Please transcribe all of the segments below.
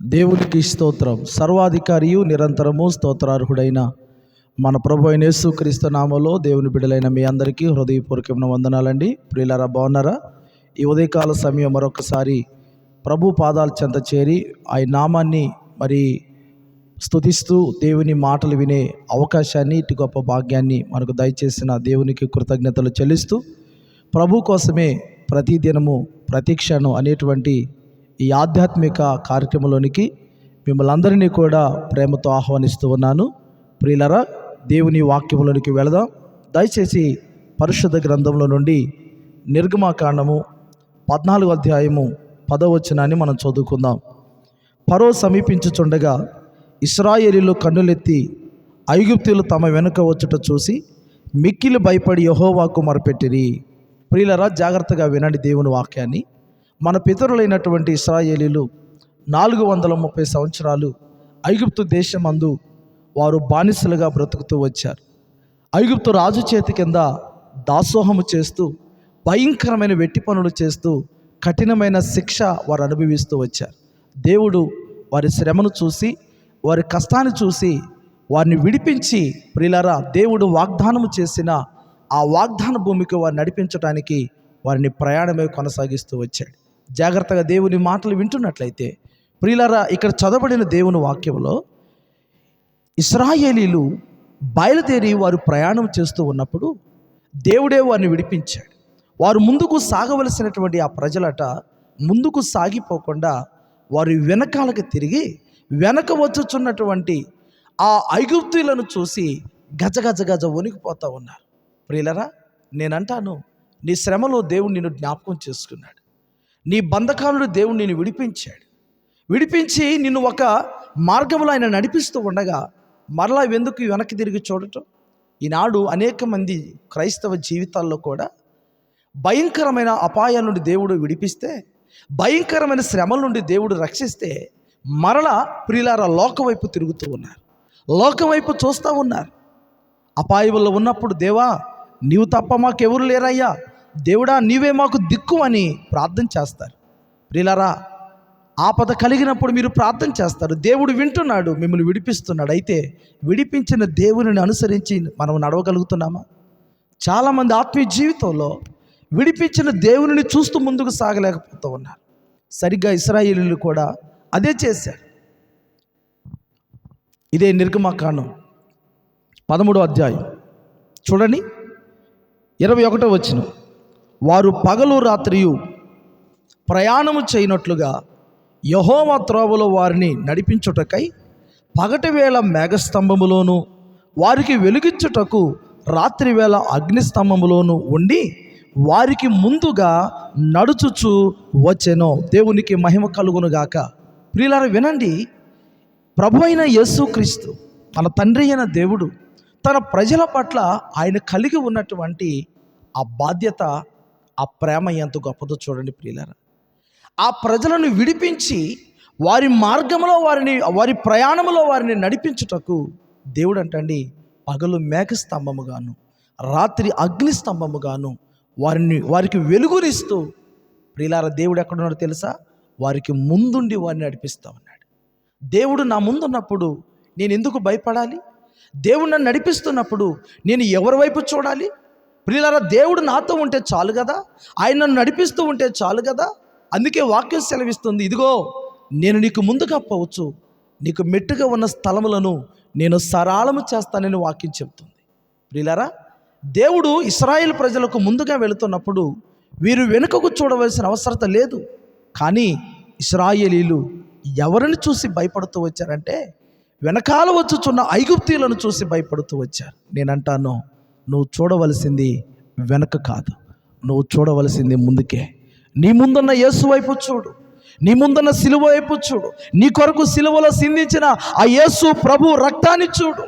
దేవునికి స్తోత్రం. సర్వాధికారియు నిరంతరము స్తోత్రార్హుడైన మన ప్రభు అయిన యేసుక్రీస్తు నామలో దేవుని బిడలైన మీ అందరికీ హృదయపూర్వకమైన వందనాలండి. ప్రియులారా బాగున్నారా? ఈ ఉదయకాల సమయం మరొకసారి ప్రభు పాదాల చెంత చేరి ఆయన నామాన్ని మరి స్థుతిస్తూ దేవుని మాటలు వినే అవకాశాన్ని ఇటు గొప్ప భాగ్యాన్ని మనకు దయచేసిన దేవునికి కృతజ్ఞతలు చెల్లిస్తూ ప్రభు కోసమే ప్రతిదినము ప్రతీక్షను అనేటువంటి ఈ ఆధ్యాత్మిక కార్యక్రమంలోనికి మిమ్మల్ని అందరినీ కూడా ప్రేమతో ఆహ్వానిస్తూ ఉన్నాను. ప్రియులరా దేవుని వాక్యంలోనికి వెళదాం. దయచేసి పరిశుద్ధ గ్రంథంలో నుండి నిర్గమాకాండము పద్నాలుగు అధ్యాయము పదవచనాన్ని మనం చదువుకుందాం. పరో సమీపించుచుండగా ఇస్రాయేలీలు కన్నులెత్తి ఐగుప్తులు తమ వెనుక వచ్చుట చూసి మిక్కిలి భయపడి యహోవాకు మొరపెట్టిరి. ప్రియులరా జాగ్రత్తగా వినండి దేవుని వాక్యాన్ని. మన పితరులైనటువంటి ఇస్రాయేలీలు నాలుగు వందల ముప్పై సంవత్సరాలు ఐగుప్తు దేశమందు వారు బానిసలుగా బ్రతుకుతూ వచ్చారు. ఐగుప్తు రాజు చేతి కింద దాసోహము చేస్తూ భయంకరమైన వెట్టి పనులు చేస్తూ కఠినమైన శిక్ష వారు అనుభవిస్తూ వచ్చారు. దేవుడు వారి శ్రమను చూసి వారి కష్టాన్ని చూసి వారిని విడిపించి ప్రిలరా దేవుడు వాగ్దానము చేసిన ఆ వాగ్దాన భూమికి వారిని నడిపించడానికి వారిని ప్రయాణమే కొనసాగిస్తూ వచ్చాడు. జాగ్రత్తగా దేవుని మాటలు వింటున్నట్లయితే ప్రియులరా ఇక్కడ చదవబడిన దేవుని వాక్యంలో ఇస్రాయేలీలు బయలుదేరి వారు ప్రయాణం చేస్తూ ఉన్నప్పుడు దేవుడే వారిని విడిపించాడు. వారు ముందుకు సాగవలసినటువంటి ఆ ప్రజలట ముందుకు సాగిపోకుండా వారు వెనకాలకు తిరిగి వెనక వచ్చుచున్నటువంటి ఆ ఐగుప్తులను చూసి గజ గజ గజ వణికిపోతూ ఉన్నారు. ప్రియులరా నేనంటాను నీ శ్రమలో దేవుడు నిన్ను జ్ఞాపకం చేసుకున్నాడు. నీ బంధకాలను దేవుడు నిన్ను విడిపించాడు. విడిపించి నిన్ను ఒక మార్గంలో ఆయన నడిపిస్తూ ఉండగా మరలా ఎందుకు వెనక్కి తిరిగి చూడటం? ఈనాడు అనేక మంది క్రైస్తవ జీవితాల్లో కూడా భయంకరమైన అపాయాల నుండి దేవుడు విడిపిస్తే భయంకరమైన శ్రమల నుండి దేవుడు రక్షిస్తే మరలా ప్రియులార లోకవైపు తిరుగుతూ ఉన్నారు. లోకవైపు చూస్తూ ఉన్నారు. అపాయంలో ఉన్నప్పుడు దేవా నీవు తప్ప మాకెవరు లేరయ్యా? దేవుడా నీవే మాకు దిక్కు అని ప్రార్థన చేస్తారు. ప్రిలరా ఆపద కలిగినప్పుడు మీరు ప్రార్థన చేస్తారు. దేవుడు వింటున్నాడు మిమ్మల్ని విడిపిస్తున్నాడు. అయితే విడిపించిన దేవుని అనుసరించి మనం నడవగలుగుతున్నామా? చాలామంది ఆత్మీయ జీవితంలో విడిపించిన దేవుని చూస్తూ ముందుకు సాగలేకపోతూ ఉన్నారు. సరిగ్గా ఇస్రాయిలు కూడా అదే చేశారు. ఇదే నిర్గమకాండం పదమూడో అధ్యాయం. చూడండి ఇరవై ఒకటో వచ్చిన వారు పగలు రాత్రియు ప్రయాణము చేయనట్లుగా యహోవ త్రోవలో వారిని నడిపించుటకై పగటి వేళ మేఘస్తంభములోను వారికి వెలిగించుటకు రాత్రి వేళ అగ్నిస్తంభములోను ఉండి వారికి ముందుగా నడుచుచు వచ్చెనో. దేవునికి మహిమ కలుగును గాక. ప్రియులారా వినండి. ప్రభు అయిన యేసుక్రీస్తు తన తండ్రి అయిన దేవుడు తన ప్రజల పట్ల ఆయన కలిగి ఉన్నటువంటి ఆ బాధ్యత ఆ ప్రేమ ఎంత గొప్పదో చూడండి ప్రియులారా. ఆ ప్రజలను విడిపించి వారి మార్గంలో వారిని వారి ప్రయాణంలో వారిని నడిపించుటకు దేవుడు అంటండి పగలు మేఘస్తంభముగాను రాత్రి అగ్నిస్తంభముగాను వారిని వారికి వెలుగునిస్తూ ప్రియులార దేవుడు ఎక్కడున్నాడో తెలుసా? వారికి ముందుండి వారిని నడిపిస్తా ఉన్నాడు. దేవుడు నా ముందున్నప్పుడు నేను ఎందుకు భయపడాలి? దేవుడు నన్ను నడిపిస్తున్నప్పుడు నేను ఎవరి వైపు చూడాలి? ప్రియులారా దేవుడు నాతో ఉంటే చాలు కదా? ఆయన నన్ను నడిపిస్తూ ఉంటే చాలు కదా? అందుకే వాక్యం సెలవిస్తుంది. ఇదిగో నేను నీకు ముందుగా పోవచ్చు. నీకు మెట్టుగా ఉన్న స్థలములను నేను సరాళము చేస్తానని వాక్యం చెప్తుంది. ప్రియులారా దేవుడు ఇస్రాయేల్ ప్రజలకు ముందుగా వెళుతున్నప్పుడు వీరు వెనుకకు చూడవలసిన అవసరత లేదు. కానీ ఇస్రాయేలీలు ఎవరిని చూసి భయపడుతూ వచ్చారంటే వెనకాల వచ్చుచున్న ఐగుప్తీలను చూసి భయపడుతూ వచ్చారు. నేనంటాను నువ్వు చూడవలసింది వెనక కాదు. నువ్వు చూడవలసింది ముందుకే. నీ ముందున్న యేసు వైపు చూడు. నీ ముందున్న సిలువ వైపు చూడు. నీ కొరకు సిలువలో సిందించిన ఆ యేసు ప్రభు రక్తాన్ని చూడు.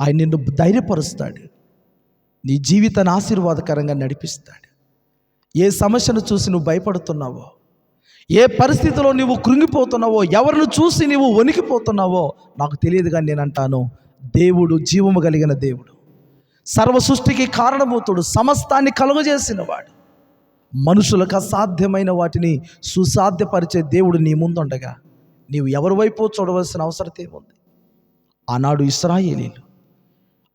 ఆయన నిన్ను ధైర్యపరుస్తాడు. నీ జీవితాన్ని ఆశీర్వాదకరంగా నడిపిస్తాడు. ఏ సమస్యను చూసి నువ్వు భయపడుతున్నావో ఏ పరిస్థితిలో నువ్వు కృంగిపోతున్నావో ఎవరిని చూసి నువ్వు వణికిపోతున్నావో నాకు తెలియదు కానీ నేను అంటాను దేవుడు జీవము కలిగిన దేవుడు. సర్వ సృష్టికి కారణభూతుడు సమస్తాన్ని కలుగజేసిన వాడు మనుషులకు అసాధ్యమైన వాటిని సుసాధ్యపరిచే దేవుడు నీ ముందుండగా నీవు ఎవరి వైపు చూడవలసిన అవసరం ఏముంది? ఆనాడు ఇస్రాయేలీలు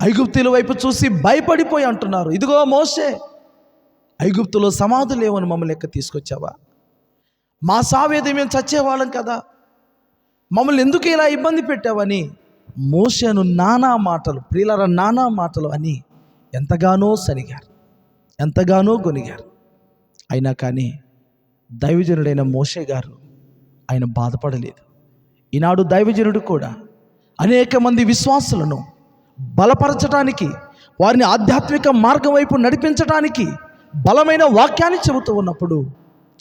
ఐగుప్తుల వైపు చూసి భయపడిపోయి అంటున్నారు ఇదిగో మోసే ఐగుప్తులో సమాధులు లేవని మమ్మల్ని ఎక్క తీసుకొచ్చావా? మా సావేది మేము చచ్చేవాళ్ళం కదా. మమ్మల్ని ఎందుకు ఇలా ఇబ్బంది పెట్టావని మోసేను నానా మాటలు ప్రియులర నానా మాటలు అని ఎంతగానో సరిగారు ఎంతగానో గొనిగారు. అయినా కానీ దైవజనుడైన మోషే గారు ఆయన బాధపడలేదు. ఈనాడు దైవజనుడు కూడా అనేక మంది విశ్వాసులను బలపరచడానికి వారిని ఆధ్యాత్మిక మార్గం వైపు నడిపించడానికి బలమైన వాక్యాన్ని చెబుతూ ఉన్నప్పుడు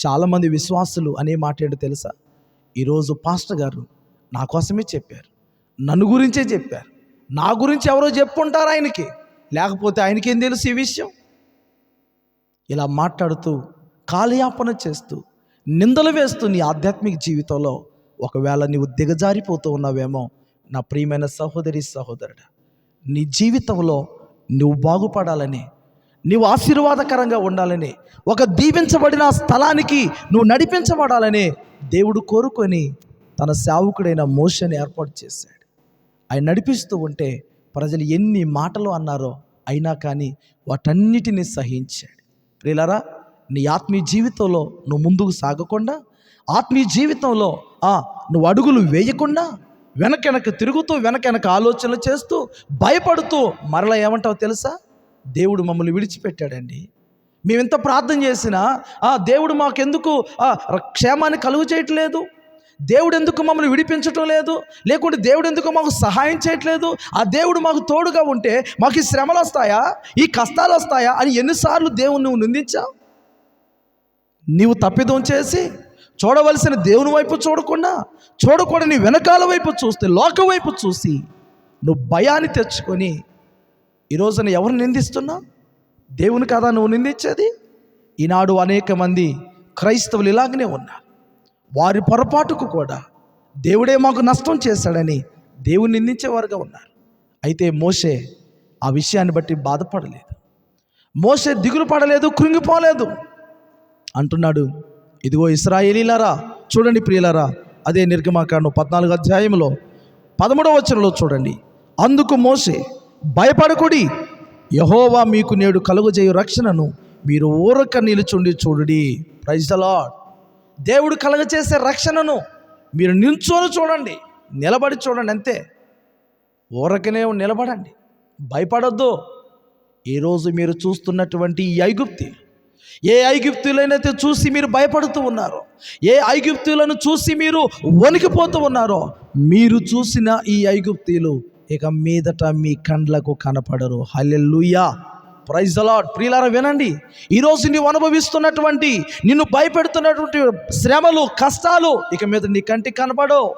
చాలామంది విశ్వాసులు అనే మాట ఏంటో తెలుసా? ఈరోజు పాస్టర్ గారు నా కోసమే చెప్పారు. నన్ను గురించే చెప్పారు. నా గురించి ఎవరో చెప్పుంటారు ఆయనకి. లేకపోతే ఆయనకేం తెలుసు ఈ విషయం? ఇలా మాట్లాడుతూ కాలయాపన చేస్తూ నిందలు వేస్తూ నీ ఆధ్యాత్మిక జీవితంలో ఒకవేళ నీవు దిగజారిపోతూ ఉన్నావేమో నా ప్రియమైన సహోదరి సహోదరుడు నీ జీవితంలో నువ్వు బాగుపడాలని నీవు ఆశీర్వాదకరంగా ఉండాలని ఒక దీవించబడిన స్థలానికి నువ్వు నడిపించబడాలని దేవుడు కోరుకొని తన సేవకుడైన మోషని ఏర్పాటు చేశాడు. ఆయన నడిపిస్తూ ఉంటే ప్రజలు ఎన్ని మాటలు అన్నారో అయినా కానీ వాటన్నిటిని సహించాడు. ప్రియులరా నీ ఆత్మీయ జీవితంలో నువ్వు ముందుకు సాగకుండా ఆత్మీయ జీవితంలో నువ్వు అడుగులు వేయకుండా వెనకెనక తిరుగుతూ వెనకెనక ఆలోచనలు చేస్తూ భయపడుతూ మరలా ఏమంటావు తెలుసా? దేవుడు మమ్మల్ని విడిచిపెట్టాడండి. మేమెంత ప్రార్థన చేసినా ఆ దేవుడు మాకెందుకు క్షేమాన్ని కలుగు చేయట్లేదు దేవుడు ఎందుకు మమ్మల్ని విడిపించటం లేదు? లేకుంటే దేవుడు ఎందుకు మాకు సహాయం చేయట్లేదు? ఆ దేవుడు మాకు తోడుగా ఉంటే మాకు ఈ శ్రమలు వస్తాయా? ఈ కష్టాలు వస్తాయా? అని ఎన్నిసార్లు దేవుని నువ్వు నిందించావు? నీవు తప్పిదం చేసి చూడవలసిన దేవుని వైపు చూడకుండా చూడకూడని వెనకాల వైపు చూస్తే లోక వైపు చూసి నువ్వు భయాన్ని తెచ్చుకొని ఈరోజున ఎవరు నిందిస్తున్నా దేవుని కదా నువ్వు నిందించేది? ఈనాడు అనేక మంది క్రైస్తవులు ఇలాగనే ఉన్నారు. వారి పొరపాటుకు కూడా దేవుడే మాకు నష్టం చేశాడని దేవుని నిందించేవారుగా ఉన్నారు. అయితే మోషే ఆ విషయాన్ని బట్టి బాధపడలేదు. మోషే దిగులు పడలేదు కృంగిపోలేదు. అంటున్నాడు ఇదిగో ఇస్రాయేలీలారా చూడండి ప్రియులారా అదే నిర్గమాకాండం పద్నాలుగు అధ్యాయంలో పదమూడవ వచనంలో చూడండి. అందుకు మోసే భయపడకుడి యహోవా మీకు నేడు కలుగజేయు రక్షణను మీరు ఊరక నిలుచుండి చూడుడి. ప్రైజ్ ద దేవుడు కలగచేసే రక్షణను మీరు నిల్చొని చూడండి నిలబడి చూడండి అంతే. ఊరకనే నిలబడండి. భయపడొద్దు. ఈరోజు మీరు చూస్తున్నటువంటి ఈ ఐగుప్తీలు ఏ ఐగుప్తులైనైతే చూసి మీరు భయపడుతూ ఉన్నారో ఏ ఐగుప్తులను చూసి మీరు వణికిపోతూ ఉన్నారో మీరు చూసిన ఈ ఐగుప్తీలు ఇక మీదట మీ కండ్లకు కనపడరు. హల్లెలూయా! ప్రైజ్ అలాడ్ ప్రియులారా వినండి. ఈరోజు నీవు అనుభవిస్తున్నటువంటి నిన్ను భయపెడుతున్నటువంటి శ్రమలు కష్టాలు ఇక మీద నీ కంటికి కనపడవు.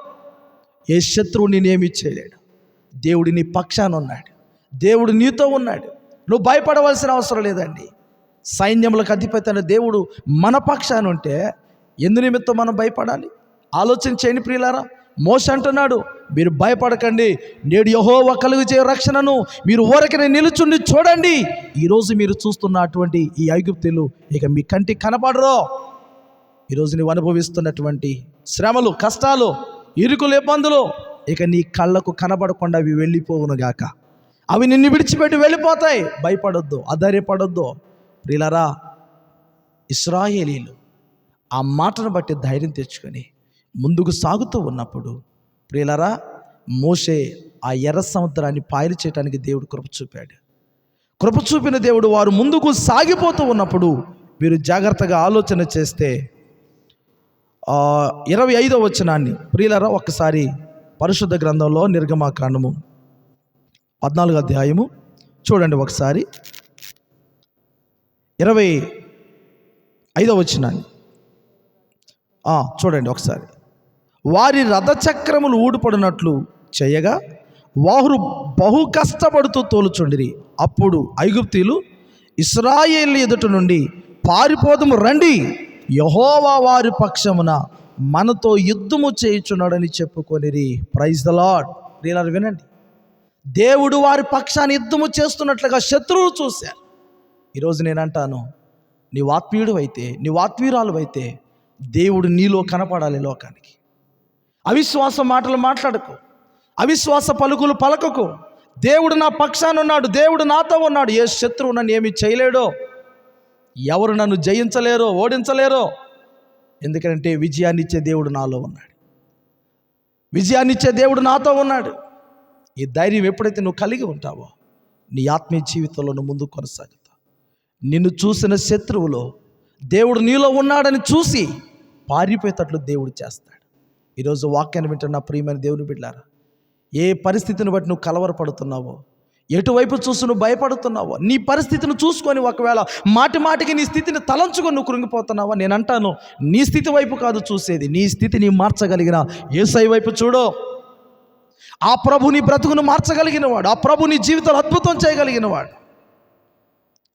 ఏ శత్రువు నేనేమి చేయలేడు. దేవుడు నీ పక్షాన ఉన్నాడు. దేవుడు నీతో ఉన్నాడు. నువ్వు భయపడవలసిన అవసరం లేదండి. సైన్యములకు అధిపతి దేవుడు మన పక్షాన ఉంటే ఎందు నిమిత్తం మనం భయపడాలి? ఆలోచన చేయండి ప్రియులారా. మోస అంటున్నాడు మీరు భయపడకండి. నేడు యహోవ కలుగు రక్షణను. మీరు ఊరకనే నిలుచుండి చూడండి. ఈరోజు మీరు చూస్తున్న అటువంటి ఈ ఐగుప్తులు ఇక మీ కంటికి కనపడరు. ఈరోజు నువ్వు అనుభవిస్తున్నటువంటి శ్రమలు కష్టాలు ఇరుకులు ఇబ్బందులు ఇక నీ కళ్ళకు కనబడకుండా అవి వెళ్ళిపోవును గాక. అవి నిన్ను విడిచిపెట్టి వెళ్ళిపోతాయి. భయపడొద్దు అధైర్యపడొద్దు. ప్రిలరా ఇస్రాయేలీలు ఆ మాటను బట్టి ధైర్యం తెచ్చుకొని ముందుకు సాగుతూ ఉన్నప్పుడు ప్రియులరా మోసే ఆ ఎర్ర సముద్రాన్ని పాయలు చేయడానికి దేవుడు కృప చూపాడు. కృప చూపిన దేవుడు వారు ముందుకు సాగిపోతూ ఉన్నప్పుడు మీరు జాగ్రత్తగా ఆలోచన చేస్తే ఇరవై ఐదో వచనాన్ని ప్రియులరా ఒక్కసారి పరిశుద్ధ గ్రంథంలో నిర్గమాకాండము పద్నాలుగు అధ్యాయము చూడండి ఒకసారి. ఇరవై ఐదో వచనాన్ని. చూడండి ఒకసారి. వారి రథచక్రములు ఊడిపడినట్లు చేయగా వారు బహు కష్టపడుతూ తోలుచుండిరి. అప్పుడు ఐగుప్తీలు ఇస్రాయేల్ ఎదుట నుండి పారిపోదము రండి. యహోవా వారి పక్షమున మనతో యుద్ధము చేయుచున్నాడని చెప్పుకొనిరి. ప్రైజ్ ద లాడ్ ప్రియులారు వినండి. దేవుడు వారి పక్షాన్ని యుద్ధము చేస్తున్నట్లుగా శత్రువు చూశారు. ఈరోజు నేను అంటాను నీవు ఆత్మీయుడు అయితే నీవు ఆత్మీయురాలు అయితే దేవుడు నీలో కనపడాలి లోకానికి. అవిశ్వాస మాటలు మాట్లాడకు. అవిశ్వాస పలుకులు పలకకు. దేవుడు నా పక్షాన ఉన్నాడు దేవుడు నాతో ఉన్నాడు. ఏ శత్రువు నన్ను ఏమి చేయలేడో? ఎవరు నన్ను జయించలేరో ఓడించలేరో? ఎందుకంటే విజయాన్నిచ్చే దేవుడు నాలో ఉన్నాడు. విజయాన్నిచ్చే దేవుడు నాతో ఉన్నాడు. ఈ ధైర్యం ఎప్పుడైతే నువ్వు కలిగి ఉంటావో నీ ఆత్మీయ జీవితంలో నువ్వు ముందుకు కొనసాగుతావు నిన్ను చూసిన శత్రువులో దేవుడు నీలో ఉన్నాడని చూసి పారిపోయేటట్లు దేవుడు చేస్తాడు. ఈరోజు వాక్యాన్ని వింటున్న ప్రియమైన దేవుని బిడ్డారా ఏ పరిస్థితిని బట్టి నువ్వు కలవరపడుతున్నావో ఎటువైపు చూసి నువ్వు భయపడుతున్నావో నీ పరిస్థితిని చూసుకొని ఒకవేళ మాటి మాటికి నీ స్థితిని తలంచుకొని నువ్వు కృంగిపోతున్నావా నేను అంటాను నీ స్థితి వైపు కాదు చూసేది నీ స్థితిని మార్చగలిగిన ఏసై వైపు చూడో. ఆ ప్రభు నీ బ్రతుకును మార్చగలిగిన వాడు ఆ ప్రభు నీ జీవితంలో అద్భుతం చేయగలిగిన వాడు.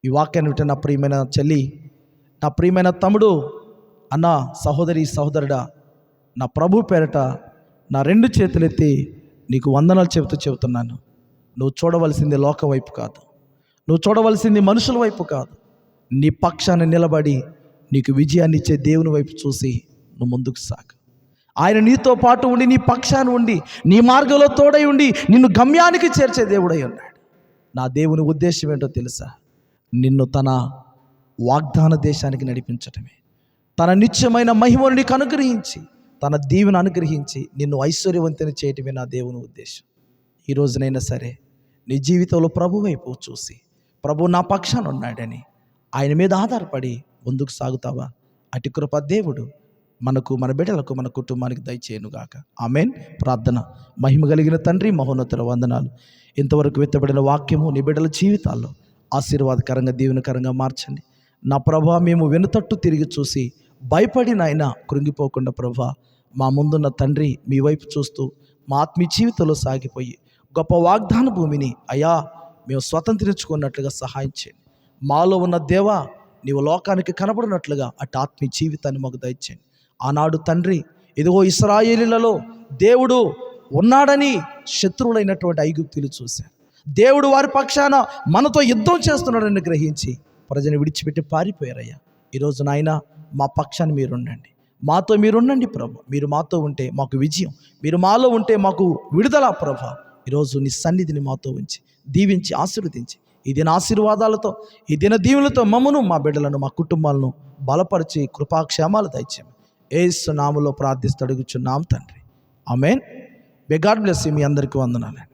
ఈ వాక్యాన్ని వింటే నా ప్రియమైన చెల్లి నా ప్రియమైన తమ్ముడు అన్న సహోదరి సహోదరుడా నా ప్రభు పేరట నా రెండు చేతులెత్తి నీకు వందనాలు చెబుతూ చెబుతున్నాను. నువ్వు చూడవలసింది లోక వైపు కాదు. నువ్వు చూడవలసింది మనుషుల వైపు కాదు. నీ పక్షాన్ని నిలబడి నీకు విజయాన్ని ఇచ్చే దేవుని వైపు చూసి నువ్వు ముందుకు సాగు. ఆయన నీతో పాటు ఉండి నీ పక్షాన్ని ఉండి నీ మార్గంలో తోడై ఉండి నిన్ను గమ్యానికి చేర్చే దేవుడై ఉన్నాడు. నా దేవుని ఉద్దేశం ఏంటో తెలుసా? నిన్ను తన వాగ్దాన దేశానికి నడిపించటమే. తన నిత్యమైన మహిమను నీకు అనుగ్రహించి తన దీవెను అనుగ్రహించి నిన్ను ఐశ్వర్యవంతుని చేయటమే నా దేవుని ఉద్దేశం. ఈ రోజునైనా సరే నీ జీవితంలో ప్రభు వైపు చూసి ప్రభు నా పక్షాన ఉన్నాడని ఆయన మీద ఆధారపడి ముందుకు సాగుతావా? అటు కృప దేవుడు మనకు మన బిడ్డలకు మన కుటుంబానికి దయచేయనుగాక. ఆమెన్. ప్రార్థన. మహిమ కలిగిన తండ్రి మహోన్నతుల వందనాలు. ఇంతవరకు వెత్తబడిన వాక్యము నీ బిడ్డల జీవితాల్లో ఆశీర్వాదకరంగా దీవెనకరంగా మార్చండి. నా ప్రభా మేము వెనుతట్టు తిరిగి చూసి భయపడి నాయన కృంగిపోకుండా ప్రభా మా ముందున్న తండ్రి మీ వైపు చూస్తూ మా ఆత్మీయ జీవితంలో సాగిపోయి గొప్ప వాగ్దాన భూమిని అయ్యా మేము స్వతంత్రించుకున్నట్లుగా సహాయం చేయండి. మాలో ఉన్న దేవా నీవు లోకానికి కనబడినట్లుగా అటు ఆత్మీయ జీవితాన్ని మాకు దయచేయండి. ఆనాడు తండ్రి ఇదిగో ఇస్రాయేలీలలో దేవుడు ఉన్నాడని శత్రువులైనటువంటి ఐగుప్తులు చూశారు. దేవుడు వారి పక్షాన మనతో యుద్ధం చేస్తున్నాడని గ్రహించి ప్రజని విడిచిపెట్టి పారిపోయారయ్యా. ఈరోజు నాయన మా పక్షాన్ని మీరు ఉండండి మాతో మీరు ఉండండి ప్రభు. మీరు మాతో ఉంటే మాకు విజయం. మీరు మాలో ఉంటే మాకు విడుదల ప్రభ. ఈరోజు నీ సన్నిధిని మాతో ఉంచి దీవించి ఆశీర్వదించి ఈ దిన ఆశీర్వాదాలతో ఈ దిన దీవులతో మమ్మను మా బిడ్డలను మా కుటుంబాలను బలపరిచి కృపాక్షేమాలు దయచేయము ఏసు నామలో ప్రార్థిస్తడుగుచున్నాం తండ్రి. ఆమెన్. బిగాడ్ బ్లెస్ మీ అందరికీ వందనాలండి